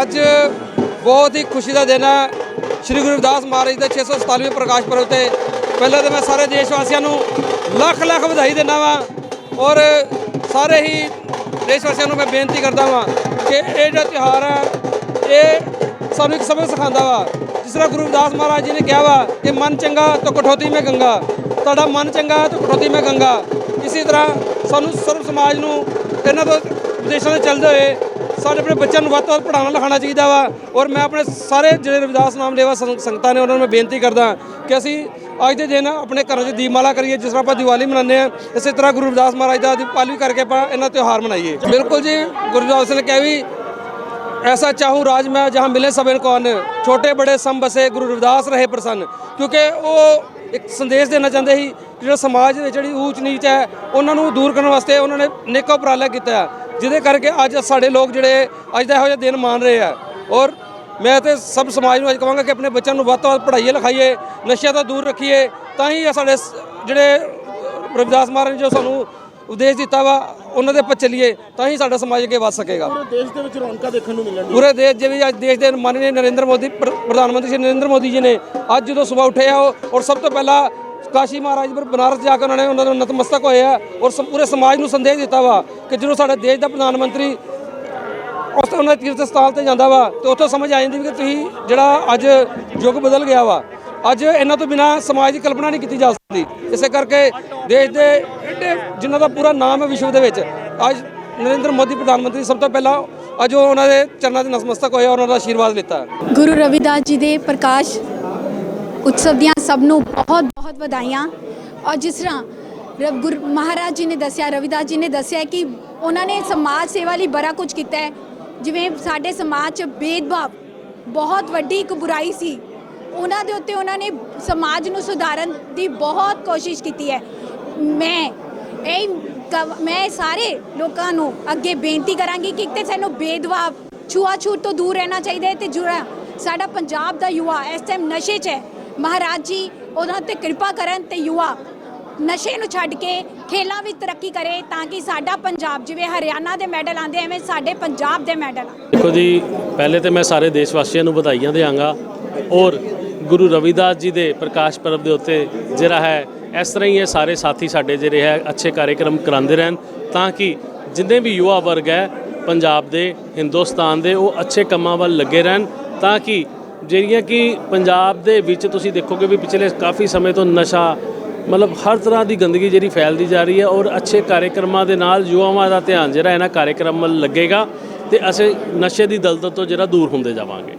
ਅੱਜ ਬਹੁਤ ਹੀ ਖੁਸ਼ੀ ਦਾ ਦਿਨ ਹੈ। ਸ੍ਰੀ ਗੁਰੂ ਰਵਿਦਾਸ ਮਹਾਰਾਜ ਦੇ 647ਵੇਂ ਪ੍ਰਕਾਸ਼ ਪੁਰਬ ਤੇ ਪਹਿਲਾਂ ਤਾਂ ਮੈਂ ਸਾਰੇ ਦੇਸ਼ ਵਾਸੀਆਂ ਨੂੰ ਲੱਖ ਲੱਖ ਵਧਾਈ ਦਿੰਦਾ ਵਾਂ ਔਰ ਸਾਰੇ ਹੀ ਦੇਸ਼ ਵਾਸੀਆਂ ਨੂੰ ਮੈਂ ਬੇਨਤੀ ਕਰਦਾ ਵਾਂ ਕਿ ਇਹ ਜਿਹੜਾ ਤਿਉਹਾਰ ਹੈ, ਇਹ ਸਾਨੂੰ ਇੱਕ ਸਬਕ ਸਿਖਾਉਂਦਾ ਵਾ। ਜਿਸ ਤਰ੍ਹਾਂ ਗੁਰੂ ਰਵਿਦਾਸ ਮਹਾਰਾਜ ਜੀ ਨੇ ਕਿਹਾ ਵਾ ਕਿ ਮਨ ਚੰਗਾ ਤਾਂ ਕਠੌਤੀ ਮੈਂ ਗੰਗਾ, ਤੁਹਾਡਾ ਮਨ ਚੰਗਾ ਤਾਂ ਕਠੌਤੀ ਮੈਂ ਗੰਗਾ। ਇਸੇ ਤਰ੍ਹਾਂ ਸਾਨੂੰ ਸਰਬ ਸਮਾਜ ਨੂੰ ਇਹਨਾਂ ਤੋਂ ਉਪਦੇਸ਼ਾਂ ਦੇ ਚੱਲਦੇ ਹੋਏ ਸਾਡੇ ਆਪਣੇ ਬੱਚਿਆਂ ਨੂੰ ਵੱਧ ਤੋਂ ਵੱਧ ਪੜ੍ਹਾਉਣਾ ਲਿਖਾਉਣਾ ਚਾਹੀਦਾ ਵਾ ਔਰ ਮੈਂ ਆਪਣੇ ਸਾਰੇ ਜਿਹੜੇ ਰਵਿਦਾਸ ਨਾਮ ਲੇਵਾ ਸੰਗ- ਸੰਗਤਾਂ ਨੇ ਉਹਨਾਂ ਨੂੰ ਮੈਂ ਬੇਨਤੀ ਕਰਦਾ ਕਿ ਅਸੀਂ ਅੱਜ ਦੇ ਦਿਨ ਆਪਣੇ ਘਰਾਂ 'ਚ ਦੀਪਮਾਲਾ ਕਰੀਏ ਜਿਸ ਤਰ੍ਹਾਂ ਆਪਾਂ ਦੀਵਾਲੀ ਮਨਾਉਂਦੇ ਆ ਇਸੇ ਤਰ੍ਹਾਂ ਗੁਰੂ ਰਵਿਦਾਸ ਮਹਾਰਾਜ ਦਾ ਦੀਪਾਵਲੀ ਕਰਕੇ ਆਪਾਂ ਇਹਨਾਂ ਤਿਉਹਾਰ ਮਨਾਈਏ ਬਿਲਕੁਲ ਜੀ ਗੁਰੂ ਰਵਿਦਾਸ ਨੇ ਕਿਹਾ ਵੀ ऐसा चाहूँ राज में जहाँ मिले सब कौन छोटे बड़े सम बसे गुरु रविदास ਰਹੇ ਪ੍ਰਸੰਨ ਕਿਉਂਕਿ ਉਹ ਇੱਕ ਸੰਦੇਸ਼ ਦੇਣਾ ਚਾਹੁੰਦੇ ਸੀ ਕਿ ਜਿਹੜਾ ਸਮਾਜ ਦੇ ਵਿੱਚ ਜਿਹੜੀ ਊਚ ਨੀਚ ਹੈ ਉਹਨਾਂ ਨੂੰ ਦੂਰ ਕਰਨ ਵਾਸਤੇ ਉਹਨਾਂ ਨੇ ਨੇਕਾ ਉਪਰਾਲਾ ਕੀਤਾ ਹੈ, ਜਿਹਦੇ ਕਰਕੇ ਅੱਜ ਸਾਡੇ ਲੋਕ ਜਿਹੜੇ ਅੱਜ ਦਾ ਇਹੋ ਜਿਹਾ ਦਿਨ ਮਾਨ ਰਹੇ ਆ। ਔਰ ਮੈਂ ਤੇ ਸਭ ਸਮਾਜ ਨੂੰ ਅੱਜ ਕਹਾਂਗਾ ਕਿ ਆਪਣੇ ਬੱਚਿਆਂ ਨੂੰ ਵੱਧ ਤੋਂ ਵੱਧ ਪੜ੍ਹਾਈਏ ਲਿਖਾਈਏ ਨਸ਼ਿਆਂ ਤੋਂ ਦੂਰ ਰੱਖੀਏ। ਤਾਂ ਹੀ ਸਾਡੇ ਜਿਹੜੇ ਰਵਿਦਾਸ ਮਹਾਰਾਜ ਜੋ ਸਾਨੂੰ ਉਪਦੇਸ਼ ਦਿੱਤਾ ਵਾ ਉਹਨਾਂ ਦੇ ਆਪਾਂ ਚੱਲੀਏ ਤਾਂ ਹੀ ਸਾਡਾ ਸਮਾਜ ਅੱਗੇ ਵੱਧ ਸਕੇਗਾ। ਪੂਰੇ ਦੇਸ਼ ਦੇ ਵਿੱਚ ਰੌਣਕਾਂ ਦੇਖਣ ਨੂੰ ਮਿਲਣ ਪੂਰੇ ਦੇਸ਼ ਦੇ ਵਿੱਚ ਅੱਜ ਦੇਸ਼ ਦੇ ਮਾਨनीय ਨਰਿੰਦਰ ਮੋਦੀ ਪ੍ਰ- ਪ੍ਰਧਾਨ ਮੰਤਰੀ ਸ਼੍ਰੀ ਨਰਿੰਦਰ ਮੋਦੀ ਜੀ ਨੇ ਅੱਜ ਜਦੋਂ ਸਵੇਰ ਉੱਠੇ ਆ ਉਹ ਔਰ ਸਭ ਤੋਂ ਪਹਿਲਾਂ ਕਾਸ਼ੀ ਮਹਾਰਾਜ ਪਰ ਬਨਾਰਸ ਜਾ ਕੇ ਉਹਨਾਂ ਨੇ ਉਹਨਾਂ ਦੇ ਨਤਮਸਤਕ ਹੋਏ ਆ ਔਰ ਪੂਰੇ ਸਮਾਜ ਨੂੰ ਸੰਦੇਸ਼ ਦਿੱਤਾ ਵਾ ਕਿ ਜਦੋਂ ਸਾਡੇ ਦੇਸ਼ ਦਾ ਪ੍ਰਧਾਨ ਮੰਤਰੀ ਉਸ ਤੋਂ ਉਹਨਾਂ ਤੀਰਥ ਸਥਾਨ ਤੇ ਜਾਂਦਾ ਵਾ ਤੇ ਉੱਥੋਂ ਸਮਝ ਆ ਜਾਂਦੀ ਵੀ ਕਿ ਤੁਸੀਂ ਜਿਹੜਾ ਅੱਜ ਯੁੱਗ ਬਦਲ ਗਿਆ ਵਾ, ਅੱਜ ਇਹਨਾਂ ਤੋਂ ਬਿਨਾ ਸਮਾਜ ਦੀ ਕਲਪਨਾ ਨਹੀਂ ਕੀਤੀ ਜਾ ਸਕਦੀ। ਇਸੇ ਕਰਕੇ ਦੇਸ਼ ਦੇ ਐਡੇ ਜਿਨ੍ਹਾਂ ਦਾ ਪੂਰਾ ਨਾਮ ਹੈ ਵਿਸ਼ਵ ਦੇ ਵਿੱਚ, ਅੱਜ ਨਰਿੰਦਰ ਮੋਦੀ ਪ੍ਰਧਾਨ ਮੰਤਰੀ ਸਭ ਤੋਂ ਪਹਿਲਾਂ ਅੱਜ ਉਹ ਉਹਨਾਂ ਦੇ ਚਰਨਾਂ ਦੇ ਨਤਮਸਤਕ ਹੋਏ ਔਰ ਉਹਨਾਂ ਦਾ ਆਸ਼ੀਰਵਾਦ ਲਿੱਤਾ। ਗੁਰੂ ਰਵਿਦਾਸ ਜੀ ਦੇ ਪ੍ਰਕਾਸ਼ ਉਤਸਵ ਦੀਆਂ ਸਭ ਨੂੰ ਬਹੁਤ ਬਹੁਤ ਵਧਾਈਆਂ। ਔਰ ਜਿਸ ਤਰ੍ਹਾਂ ਰਵ ਗੁਰ ਮਹਾਰਾਜ ਜੀ ਨੇ ਦੱਸਿਆ, ਰਵਿਦਾਸ ਜੀ ਨੇ ਦੱਸਿਆ ਕਿ ਉਹਨਾਂ ਨੇ ਸਮਾਜ ਸੇਵਾ ਲਈ ਬੜਾ ਕੁਝ ਕੀਤਾ ਹੈ। ਜਿਵੇਂ ਸਾਡੇ ਸਮਾਜ 'ਚ ਭੇਦਭਾਵ ਬਹੁਤ ਵੱਡੀ ਇੱਕ ਬੁਰਾਈ ਸੀ। ਉਹਨਾਂ ਦੇ ਉੱਤੇ ਉਹਨਾਂ ਨੇ ਸਮਾਜ ਨੂੰ ਸੁਧਾਰਨ ਦੀ ਬਹੁਤ ਕੋਸ਼ਿਸ਼ ਕੀਤੀ ਹੈ। ਮੈਂ ਇਹ ਕਵ- ਮੈਂ ਸਾਰੇ ਲੋਕਾਂ ਨੂੰ ਅੱਗੇ ਬੇਨਤੀ ਕਰਾਂਗੀ ਕਿ ਇੱਕ ਤੇ ਸਾਨੂੰ ਭੇਦਭਾਵ ਛੂਆ-ਛੂਤ ਤੋਂ ਦੂਰ ਰਹਿਣਾ ਚਾਹੀਦਾ ਹੈ ਤੇ ਜਿਹੜਾ ਸਾਡਾ ਪੰਜਾਬ ਦਾ ਯੁਵਾ ਇਸ ਟਾਈਮ ਨਸ਼ੇ 'ਚ ਹੈ। ਮਹਾਰਾਜ ਜੀ, ਉਹਨਾਂ ਤੇ ਕਿਰਪਾ ਕਰਨ ਤੇ ਯੁਵਾ ਨਸ਼ੇ ਨੂੰ ਛੱਡ ਕੇ ਖੇਲਾਂ ਵਿੱਚ ਤਰੱਕੀ ਕਰੇ ਤਾਂ ਕਿ ਸਾਡਾ ਪੰਜਾਬ ਜਿਵੇਂ ਹਰਿਆਣਾ ਦੇ ਮੈਡਲ ਆਉਂਦੇ, ਐਵੇਂ ਸਾਡੇ ਪੰਜਾਬ ਦੇ ਮੈਡਲ ਦੇਖੋ ਜੀ, ਪਹਿਲੇ ਤੇ ਮੈਂ ਸਾਰੇ ਦੇਸ਼ ਵਾਸੀਆਂ ਨੂੰ ਵਧਾਈਆਂ ਦੇਵਾਂਗਾ ਔਰ ਗੁਰੂ ਰਵਿਦਾਸ ਜੀ ਦੇ ਪ੍ਰਕਾਸ਼ ਪਰਬ ਦੇ ਉੱਤੇ ਜਿਹੜਾ ਹੈ, ਇਸ ਤਰ੍ਹਾਂ ਹੀ ਇਹ ਸਾਰੇ ਸਾਥੀ ਸਾਡੇ ਜਿਹੜੇ ਹੈ, ਅੱਛੇ ਕਾਰਜਕ੍ਰਮ ਕਰਾਉਂਦੇ ਰਹਿਣ ਤਾਂ ਕਿ ਜਿੰਨੇ ਵੀ ਯੁਵਾ ਵਰਗ ਹੈ, ਪੰਜਾਬ ਦੇ, ਹਿੰਦੁਸਤਾਨ ਦੇ, ਉਹ ਅੱਛੇ ਕੰਮਾਂ ਵੱਲ ਲੱਗੇ ਰਹਿਣ ਤਾਂ ਕਿ ਜਿਹੜੀਆਂ ਕਿ ਪੰਜਾਬ ਦੇ ਵਿੱਚ ਤੁਸੀਂ ਦੇਖੋਗੇ ਵੀ ਪਿਛਲੇ ਕਾਫੀ ਸਮੇਂ ਤੋਂ ਨਸ਼ਾ, ਮਤਲਬ ਹਰ ਤਰ੍ਹਾਂ ਦੀ ਗੰਦਗੀ ਜਿਹੜੀ ਫੈਲਦੀ ਜਾ ਰਹੀ ਹੈ ਔਰ ਅੱਛੇ ਕਾਰਜਕ੍ਰਮਾਂ ਦੇ ਨਾਲ ਯੁਵਾਵਾਂ ਦਾ ਧਿਆਨ ਜਿਹੜਾ ਇਹਨਾਂ ਕਾਰਜਕ੍ਰਮ ਵੱਲ ਲੱਗੇਗਾ ਤੇ ਅਸੀਂ ਨਸ਼ੇ ਦੀ ਦਲਦਲ ਤੋਂ ਜਿਹੜਾ ਦੂਰ ਹੁੰਦੇ ਜਾਵਾਂਗੇ।